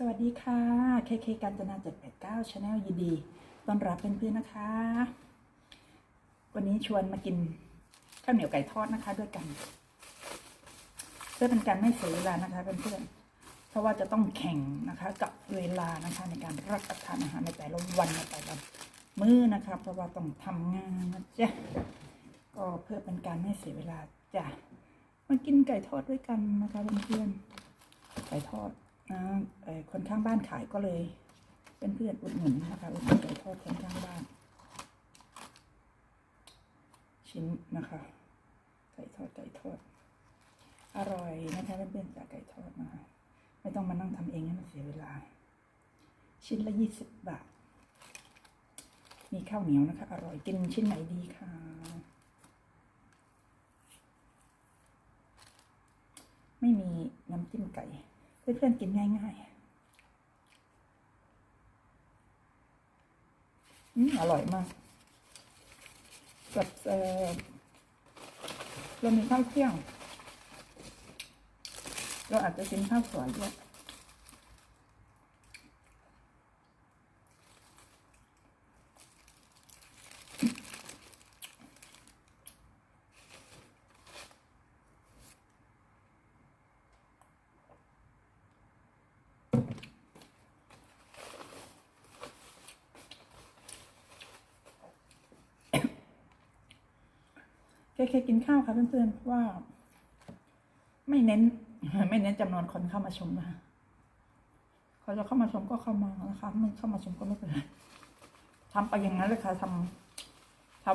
สวัสดีค่ะเคเคกัญจนา789 Channel ยินดีต้อนรับเพื่อนๆนะคะ วันนี้ชวนมากินข้าวเหนียวไก่ทอดนะคะ ด้วยกัน เพื่อเป็นการไม่เสียเวลานะคะเพื่อนๆเพราะว่าจะต้องแข่งนะคะ กับเวลานะคะในการรับประทานอาหารในแต่ละวันในแต่ละมื้อนะคะ เพราะว่าต้องทำงานนะจ๊ะก็เพื่อเป็นการไม่เสียเวลาจ้ะมากินไก่ทอดด้วยกันนะคะเพื่อนๆไก่ทอดนะเอ่อ คนข้างบ้านขายก็เลย เป็นเพื่อนอุดหนุนนะคะอุดหนุนไก่ทอดคนข้างบ้าน ชิ้นนะคะไก่ทอดไก่ทอด อร่อยนะคะเพื่อนๆจากไก่ทอดนะคะไม่ต้องมานั่งทำเองให้มันเสียเวลา ชิ้นละยี่สิบบาท มีข้าวเหนียวนะคะ อร่อยกินชิ้นไหนดีคะไม่มีน้ำจิ้มไก่ เพื่อนๆกินง่ายๆอืมอร่อยมากกับเออเรามีข้าวเที่ยง เราอาจจะกินข้าวสวยด้วย เคเคกินข้าวค่ะเพื่อนๆเพราะว่า ไม่เน้น ไม่เน้นจำนวนคนเข้ามาชมนะคะเขาจะเข้ามาชมก็เข้ามานะคะไม่เข้ามาชมก็ไม่เป็นไรทำไปอย่างนั้นเลยค่ะทำท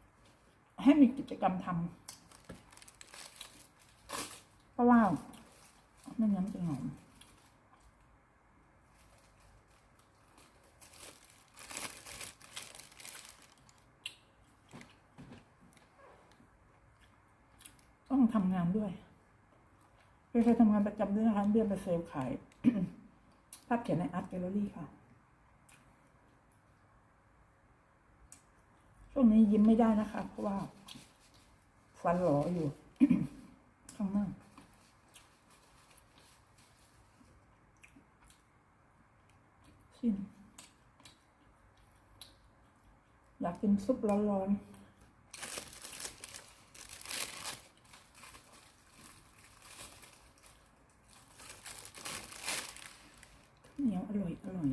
ำให้มีกิจกรรมทำเพราะว่าไม่งั้นจะหงอง ทำงานด้วยเคยทำงานประจำด้วยนะคะเดือนไปเซลล์ขาย ภาพเขียนในอาร์ตแกลเลอรี่ค่ะ ช่วงนี้ยิ้มไม่ได้นะคะ เพราะว่า ฟันหลออยู่ ข้างหน้าสิ้นอยากกินซุปร้อนๆเหนียวอร่อย อร่อย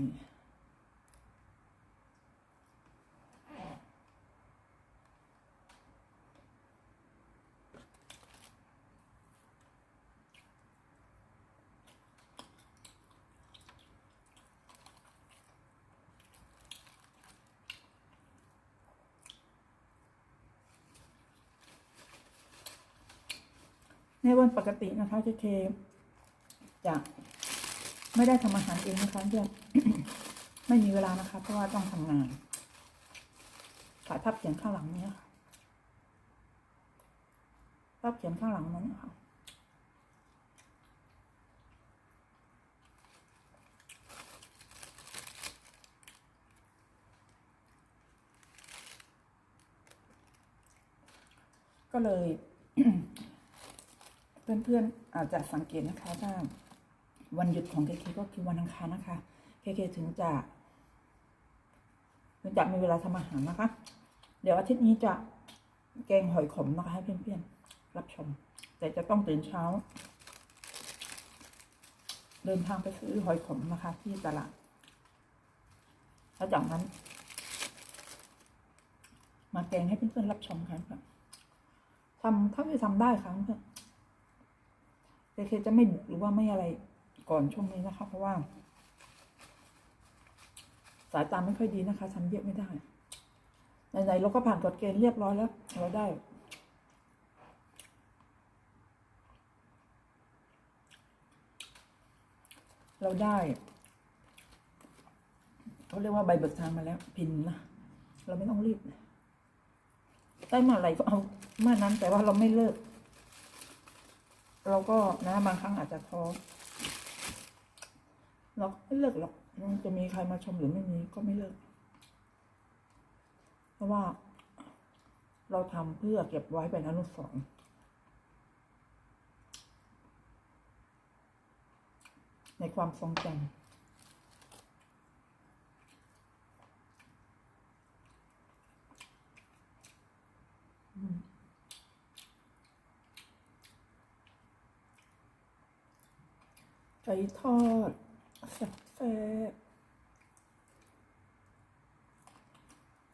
ในวันปกตินะคะเคเคจะไม่ได้ทำอาหารเองนะคะเพื่อนไม่มีเวลานะคะ เพราะว่าต้องทำงานถ่ายภาพเขียนข้างหลังนี้ค่ะภาพเขียนข้างหลังนั้นค่ะก็เลย เพื่อนๆอาจจะสังเกตนะคะว่าวันหยุดของเคเคก็คือวันอังคารนะคะเคเคถึงจะถึงจะมีเวลาทำอาหารนะคะ เดี๋ยวอาทิตย์นี้จะแกงหอยขมนะคะให้เพื่อนๆรับชม แต่จะต้องตื่นเช้า เดินทางไปซื้อหอยขมนะคะ ที่ตลาดแล้วจากนั้น มาแกงให้เพื่อนๆรับชมค่ะทำเท่าที่ทำได้ค่ะเพื่อน แต่เคจะไม่บุกหรือว่าไม่อะไรก่อนช่วงนี้นะคะ เพราะว่า สายตาไม่ค่อยดีนะคะทำเยอะไม่ได้ไหนๆเราก็ผ่านกฎเกณฑ์เรียบร้อยแล้ว เราได้ เราได้เขาเรียกว่าใบเบิกทางมาแล้ว พินนะเราไม่ต้องรีบได้มื่อไรก็เอาเมื่อนั้นแต่ว่าเราไม่เลิก เราก็นะบางครั้งอาจจะท้อเราไม่เลิกหรอกมันจะมีใครมาชมหรือไม่มีก็ไม่เลิก เพราะว่า เราทำเพื่อเก็บไว้เป็นอนุสรณ์ในความทรงจำอืม ไก่ทอดแซ่บๆ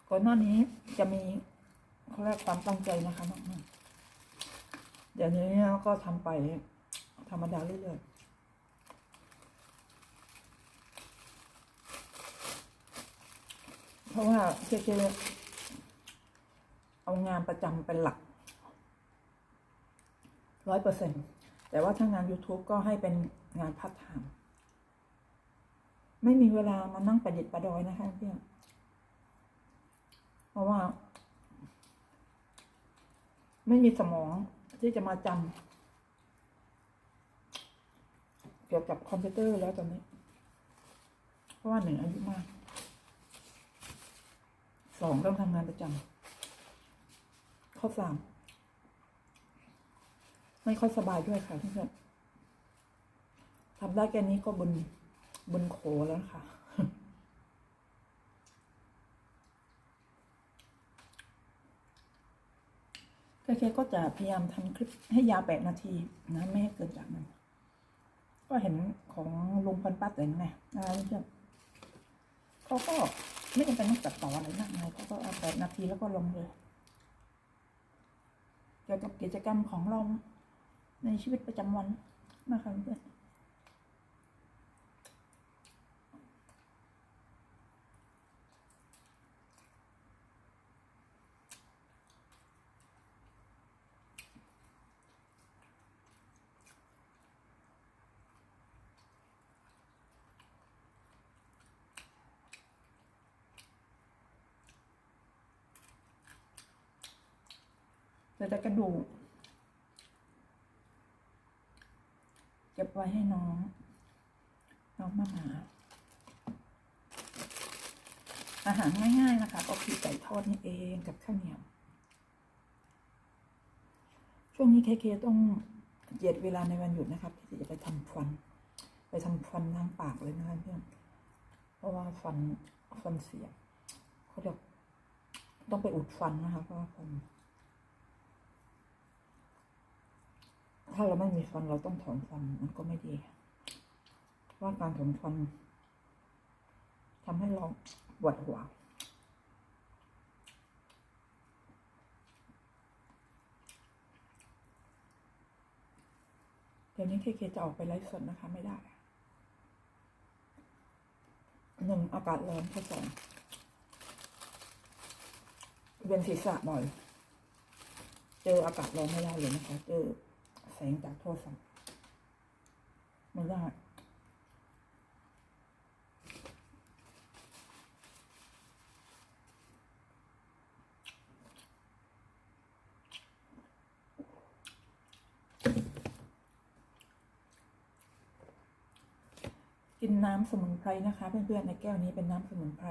ก่อนหน้านี้จะมีเขาเรียกความตั้งใจนะคะมากๆเดี๋ยวนี้ก็ทำไปธรรมดาเรื่อยๆเพราะว่าเจเจเอางานประจำเป็นหลักร้อยเปอร์เซ็นต์ แต่ว่าถ้างาน YouTube ก็ให้เป็นงานพัฒไทม์ไม่มีเวลามานั่งประดิษฐ์ประดอยนะคะเพื่อนเพราะว่า ไม่มีสมองที่จะมาจำเกี่ยวกับคอมพิวเตอร์แล้วตอนนี้ เพราะว่าหนึ่งอายุมากสองต้องทำงานประจำข้อสาม ไม่ค่อยสบายด้วยค่ะเพื่อนๆทำได้แค่นี้ก็บนบนโขแล้วค่ะเคเคก็จะพยายามทำคลิปให้ยาวแปดนาทีนะไม่ให้เกินจากนั้น ก็เห็นของลุงพันป้าเต็งไงอะไรเพื่อนเขาก็ไม่จำเป็นต้องตัดต่ออะไรมากมายเขาก็เอาแปดนาทีแล้วก็ลงเลยเกี่ยวกับกิจกรรมของเรา ในชีวิตประจำวันนะคะเพื่อนเดี๋ยวจะกระดูก ก็บไว้ให้น้อง น้องมาหมาอาหารง่ายๆนะคะก็คือไก่ทอดนี่เองกับข้าวเหนียว ช่วงนี้เคเคต้องเหยียดเวลาในวันหยุดนะครับที่จะไปทำฟัน ไปทำฟันทางปากเลยนะคะเพื่อนเพราะว่าฟันฟันเสียเขาจะต้องไปอุดฟันนะคะเพราะว่าฟัน ถ้าเราไม่มีฟันเราต้องถอนฟันมันก็ไม่ดี ว่าการถอนฟันทำให้เราปวดหัวเดี๋ยวนี้เคเคจะออกไปไลฟ์สดนะคะไม่ได้หนึ่งอากาศร้อนข้อสองเวียนศีรษะบ่อย เจออากาศร้อนไม่ได้เลยนะคะ เจอ งจากโทรศัพท์ไม่ได้กินน้ำสมุนไพรนะคะเพื่อนๆในแก้วนี้เป็นน้ำสมุนไพร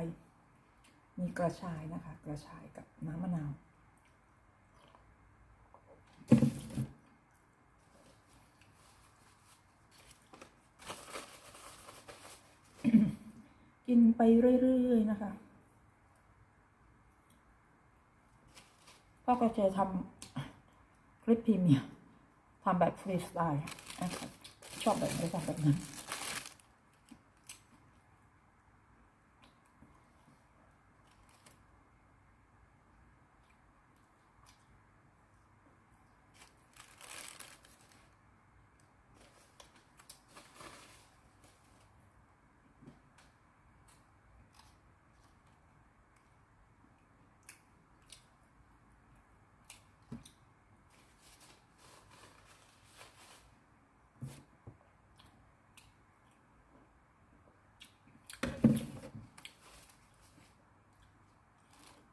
มีกระชายนะคะ กระชายกับน้ำมะนาว กินไปเรื่อย ๆ นะคะพ่อก็จะทำคลิปพรีเมียร์ทำแบบฟรีสไตล์ชอบแบบไหนทำแบบนั้น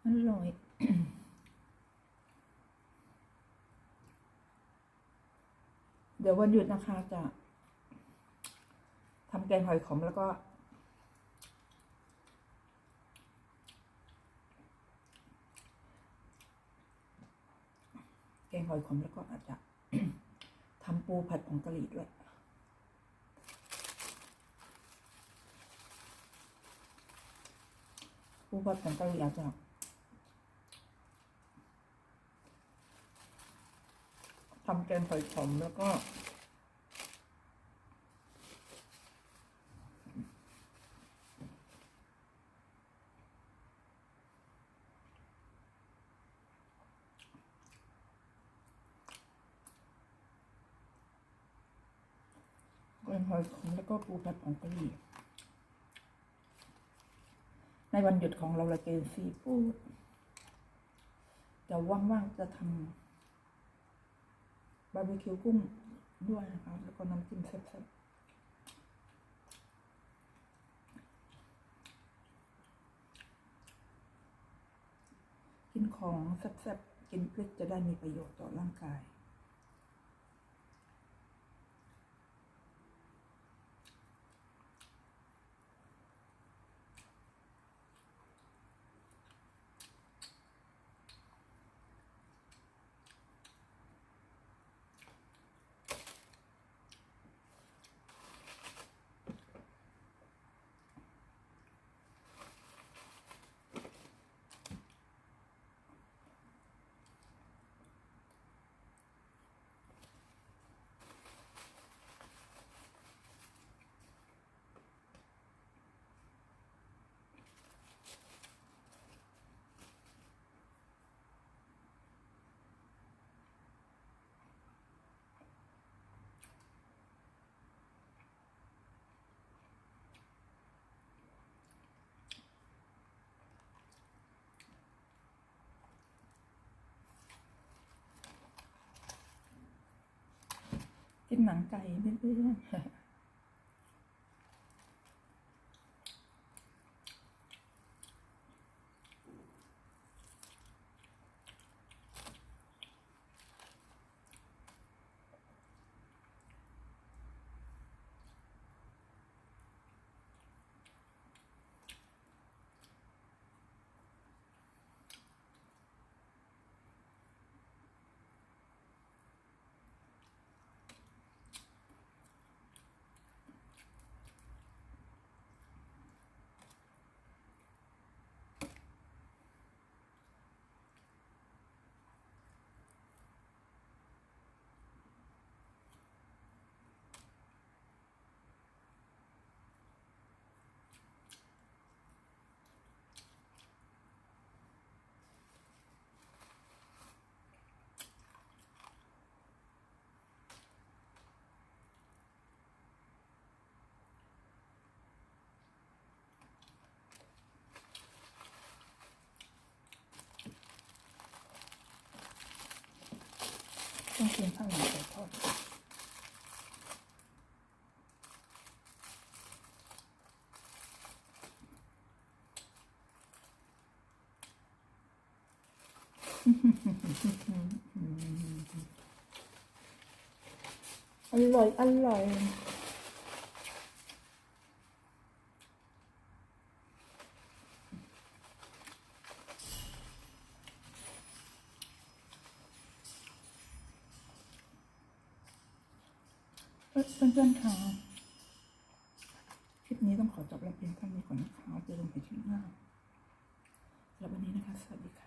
อร่อยเดี๋ยววันหยุดนะคะจะทำแกงหอยขมแล้วก็ แกงหอยขมแล้วก็อาจจะทำปูผัดผงกะหรี่ด้วยปูผัดผงกะหรี่อาจจะ แกงหอยขมแล้วก็ แกงหอยขมแล้วก็ปูผัดผงกะหรี่ในวันหยุดของเราเราเจอซีฟูดเดี๋ยวว่างๆจะทำ บาร์บีคิวกุ้งด้วยนะคะแล้วก็น้ำจิ้มแซ่บๆกินของแซ่บๆกินพริกจะได้มีประโยชน์ต่อร่างกาย กินหนังไก่เพื่อนๆ ต้องกินข้าวหลามไก่ทอดอร่อย อร่อย เพื่อนๆค่ะคลิปนี้ต้องขอจบแล้วเพียงเท่านี้ก่อนนะคะเจอกันใหม่คลิปหน้าแล้ววันนี้นะคะ สวัสดีค่ะ